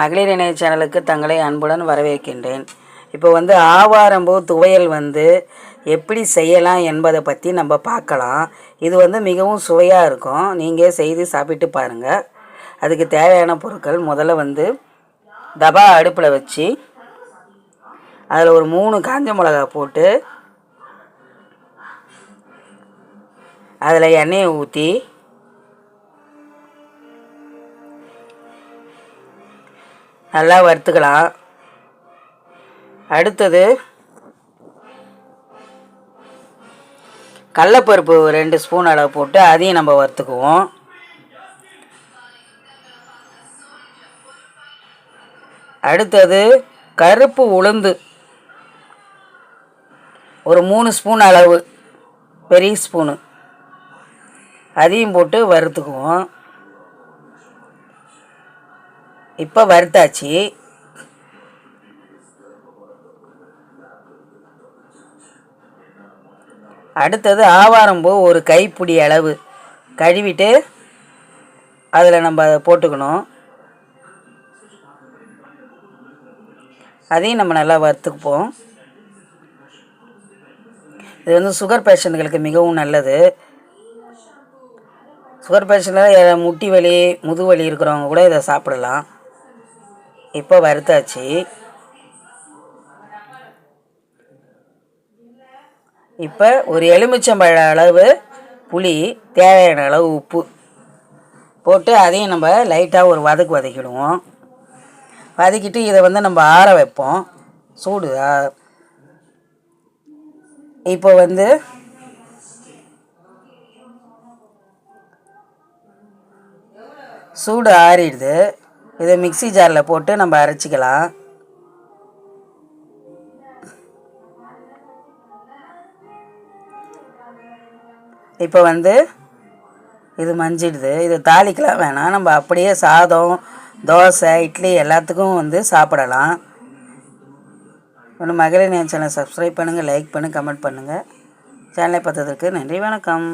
மகளிர் இணைய சேனலுக்கு தங்களை அன்புடன் வரவேற்கின்றேன். இப்போ வந்து ஆவாரம்பூ துவையல் வந்து எப்படி செய்யலாம் என்பதை பற்றி நம்ம பார்க்கலாம். இது வந்து மிகவும் சுவையாக இருக்கும். நீங்கள் செய்து சாப்பிட்டு பாருங்கள் அதுக்கு தேவையான பொருட்கள் முதல்ல வந்து தபா அடுப்பில் வச்சு அதில் ஒரு மூணு காஞ்ச மிளகா போட்டு அதில் எண்ணெயை ஊற்றி நல்லா வறுத்துக்கலாம். அடுத்தது கடலப்பருப்பு ரெண்டு ஸ்பூன் அளவு போட்டு அதையும் நம்ம வறுத்துக்குவோம். அடுத்தது கருப்பு உளுந்து. ஒரு மூணு ஸ்பூன் அளவு பெரிய ஸ்பூனு. அதையும் போட்டு வறுத்துக்குவோம். இப்போ வறுத்தாச்சு அடுத்தது ஆவாரம்பூ ஒரு கைப்பிடி அளவு. கழுவிட்டு அதில் நம்ம அதை போட்டுக்கணும். அதையும் நம்ம நல்லா வறுத்துக்குப்போம். இது வந்து சுகர் பேஷண்ட்டுகளுக்கு மிகவும் நல்லது. சுகர் பேஷண்ட்டில் முட்டி வலி முதுவலி இருக்கிறவங்க கூட இதை சாப்பிடலாம். இப்போ வறுத்தாச்சு இப்போ ஒரு எலுமிச்சம்பழ அளவு புளி தேவையான அளவு உப்பு போட்டு அதையும் நம்ம லைட்டாக ஒரு வதக்கு வதக்கிடுவோம். வதக்கிட்டு இதை வந்து நம்ம ஆற வைப்போம். சூடு இப்போ வந்து சூடு ஆறிடுது. இதை மிக்ஸி ஜாரில் போட்டு நம்ம அரைச்சிக்கலாம். இப்போ வந்து இது மஞ்சிடுது. இது தாளிக்கலாம் வேணாம். நம்ம அப்படியே சாதம் தோசை இட்லி எல்லாத்துக்கும் வந்து சாப்பிடலாம். ஒன்று மகளிர் நேம் சேனலை சப்ஸ்கிரைப் பண்ணுங்கள் லைக் பண்ணுங்கள் கமெண்ட் பண்ணுங்கள் சேனலை பார்த்ததற்கு நன்றி வணக்கம்.